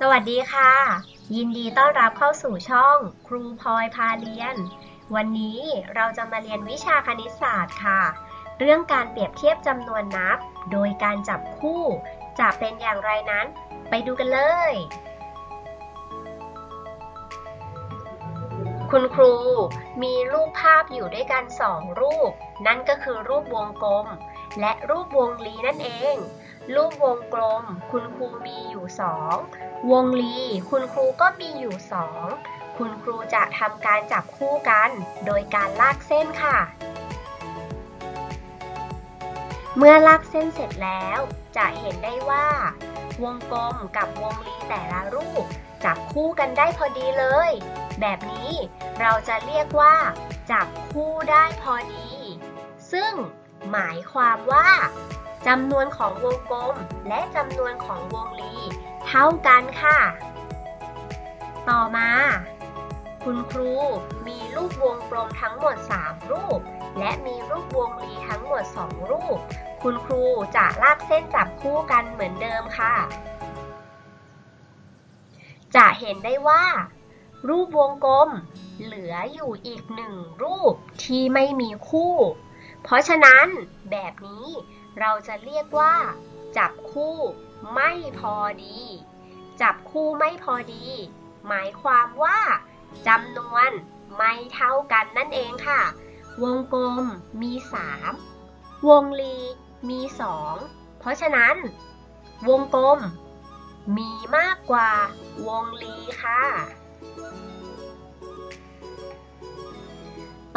สวัสดีค่ะ ยินดีต้อนรับเข้าสู่ช่องครูพลอยพาเรียน วันนี้เราจะมาเรียนวิชาคณิตศาสตร์ค่ะ เรื่องการเปรียบเทียบจำนวนนับ โดยการจับคู่จะเป็นอย่างไรนั้น ไปดูกันเลย คุณครูมีรูปภาพอยู่ด้วยกันสองรูป นั่นก็คือรูปวงกลม และรูปวงรีนั่นเอง รูปวงกลม คุณครูมีอยู่สองวงลีคุณครูก็มีอยู่สองคุณครูจะทำการจับคู่กัน โดยการลากเส้นค่ะ เมื่อลากเส้นเสร็จแล้ว จะเห็นได้ว่า วงกลมกับวงลีแต่ละรูป จับคู่กันได้พอดีเลย แบบนี้เราจะเรียกว่า จับคู่ได้พอดี ซึ่งหมายความว่า จำนวนของวงกลมและจำนวนของวงลีเท่ากันค่ะ ต่อมา คุณครูมีรูปวงกลมทั้งหมด 3 รูป และมีรูปวงรีทั้งหมด 2 รูป คุณครูจะลากเส้นจับคู่กันเหมือนเดิมค่ะ จะเห็นได้ว่า รูปวงกลม เหลืออยู่อีกหนึ่งรูปที่ไม่มีคู่ เพราะฉะนั้นแบบนี้ เราจะเรียกว่า จับคู่ไม่พอดี จับคู่ไม่พอดี หมายความว่าจำนวนไม่เท่ากันนั่นเองค่ะ วงกลมมี 3 วงรีมี 2 เพราะฉะนั้น วงกลม มีมากกว่าวงรีค่ะ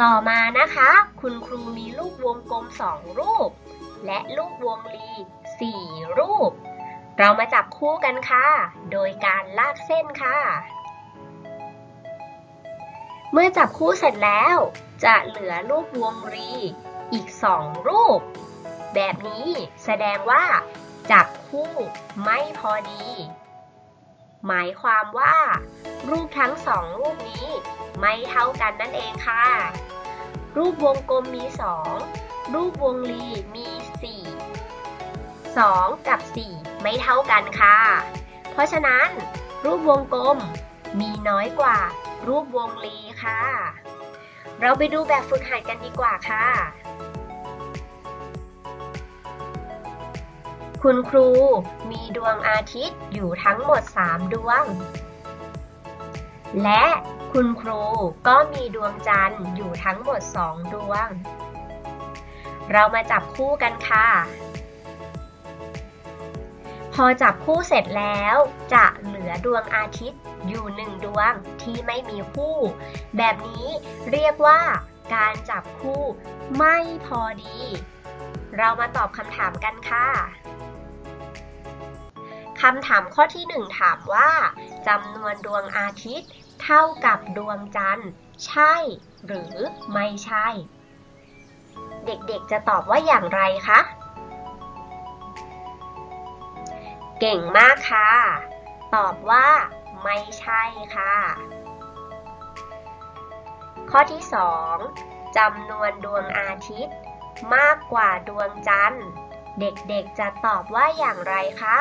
ต่อมานะคะ คุณครูมีรูปวงกลม 2 รูป และรูปวงรี 4 รูป เรามาจับคู่กันค่ะ โดยการลากเส้นค่ะ เมื่อจับคู่เสร็จแล้ว จะเหลือรูปวงรีอีก 2 รูป แบบนี้แสดงว่า จับคู่ไม่พอดี หมายความว่า รูปทั้งสองรูปนี้ไม่เท่ากันนั่นเองค่ะ รูปวงกลมมี 2 รูปวงรีมี 2 กับ 4 ไม่เท่ากันค่ะ เพราะฉะนั้น รูปวงกลมมีน้อยกว่า รูปวงรีค่ะ เราไปดูแบบฝึกหัดกันดีกว่าค่ะ คุณครูมีดวงอาทิตย์อยู่ทั้งหมด 3 ดวง และคุณครูก็มีดวงจันทร์อยู่ทั้งหมด 2 ดวง เรามาจับคู่กันค่ะ พอจับคู่เสร็จแล้ว จะเหลือดวงอาทิตย์อยู่หนึ่งดวงที่ไม่มีคู่ แบบนี้เรียกว่าการจับคู่ไม่พอดี เรามาตอบคำถามกันค่ะคำถามข้อที่หนึ่งถามว่าจำนวนดวงอาทิตย์ เท่ากับดวงจันทร์ ใช่ หรือไม่ใช่ เด็กๆจะตอบว่าอย่างไรคะ เก่งมากค่ะ ตอบว่า ไม่ใช่ค่ะ ข้อที่ 2จำนวนดวงอาทิตย์ มากกว่าดวงจันทร์ เด็กๆจะตอบว่าอย่างไรคะ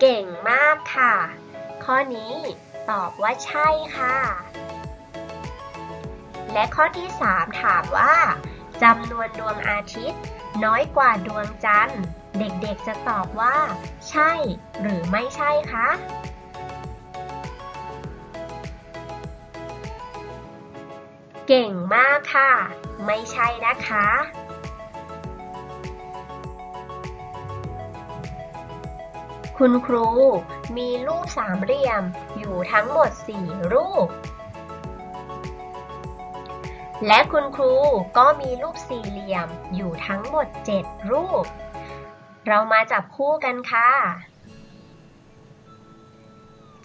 เก่งมากค่ะ ข้อนี้ตอบว่าใช่ค่ะ และข้อที่ 3 ถามว่า จำนวนดวงอาทิตย์ น้อยกว่าดวงจันทร์ เด็กๆจะตอบว่า ใช่ หรือไม่ใช่คะเก่งมากค่ะ ไม่ใช่นะคะ คุณครูมีรูปสามเหลี่ยมอยู่ทั้งหมด 4 รูป และคุณครูก็มีรูปสี่เหลี่ยมอยู่ทั้งหมด 7 รูป เรามาจับคู่กันค่ะ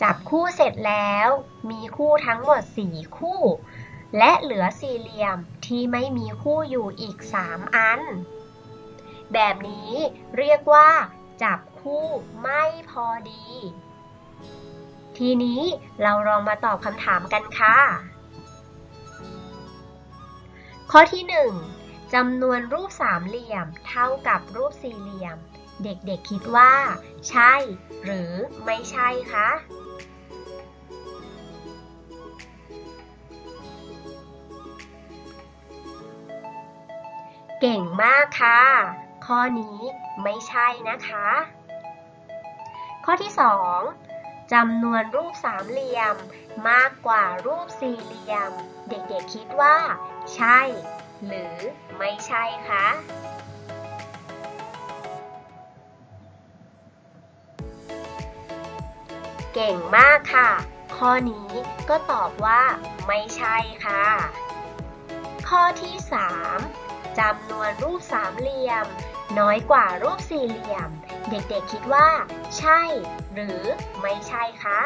จับคู่เสร็จแล้ว มีคู่ทั้งหมด 4 คู่ และเหลือสี่เหลี่ยมที่ไม่มีคู่อยู่อีก 3 อัน แบบนี้เรียกว่า จับคู่ไม่พอดี ทีนี้เราลองมาตอบคำถามกันค่ะ ข้อที่จำนวนรูปสามเหลี่ยม เท่ากับรูปสี่เหลี่ยม เด็กๆคิดว่า ใช่ หรือไม่ใช่คะเก่งมากค่ะ ข้อนี้ไม่ใช่นะคะ ข้อที่ 2 จำนวนรูปสามเหลี่ยม มากกว่ารูปสี่เหลี่ยม เด็กๆคิดว่า ใช่ หรือไม่ใช่คะเก่งมากค่ะ ข้อนี้ก็ตอบว่า ไม่ใช่ค่ะ ข้อที่ 3จำนวนรูปสามเหลี่ยม น้อยกว่ารูปสี่เหลี่ยม เด็กๆคิดว่า ใช่ หรือไม่ใช่คะ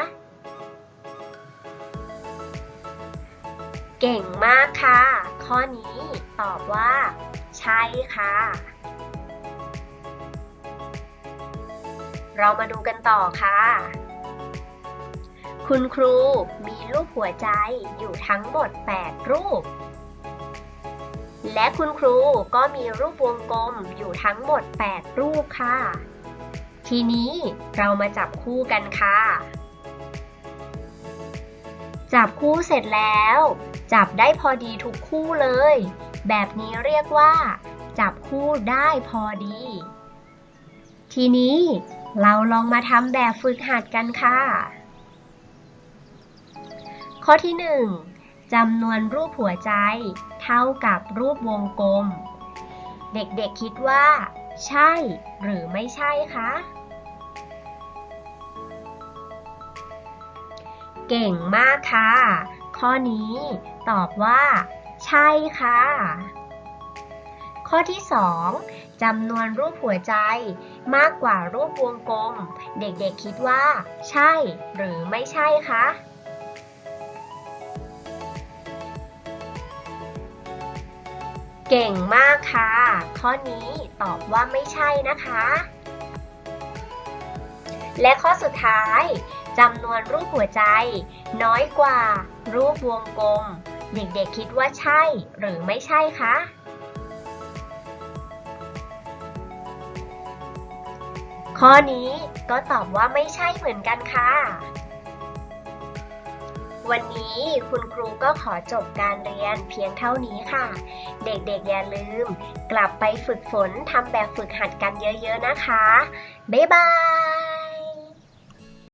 เก่งมากค่ะ ข้อนี้ตอบว่า ใช่ค่ะ เรามาดูกันต่อค่ะ คุณครูมีรูปหัวใจอยู่ทั้งหมด 8 รูปและคุณครูก็มีรูปวงกลมอยู่ทั้งหมด 8 รูปค่ะ ทีนี้เรามาจับคู่กันค่ะ จับคู่เสร็จแล้ว จับได้พอดีทุกคู่เลย แบบนี้เรียกว่า จับคู่ได้พอดี ทีนี้เราลองมาทำแบบฝึกหัดกันค่ะ ข้อที่ 1จำนวนรูปหัวใจ เท่ากับรูปวงกลม เด็กๆคิดว่า ใช่หรือไม่ใช่คะ เก่งมากค่ะ ข้อนี้ตอบว่า ใช่ค่ะ ข้อที่ 2จำนวนรูปหัวใจ มากกว่ารูปวงกลม เด็กๆคิดว่า ใช่ หรือไม่ใช่คะเก่งมากค่ะ ข้อนี้ตอบว่าไม่ใช่นะคะ และข้อสุดท้าย จำนวนรูปหัวใจ น้อยกว่า รูปวงกลม เด็กๆคิดว่าใช่หรือไม่ใช่คะข้อนี้ก็ตอบว่าไม่ใช่เหมือนกันค่ะ วันนี้คุณครูก็ขอจบการเรียนเพียงเท่านี้ค่ะ เด็กๆอย่าลืม กลับไปฝึกฝนทำแบบฝึกหัดกันเยอะๆนะคะ บ๊ายบาย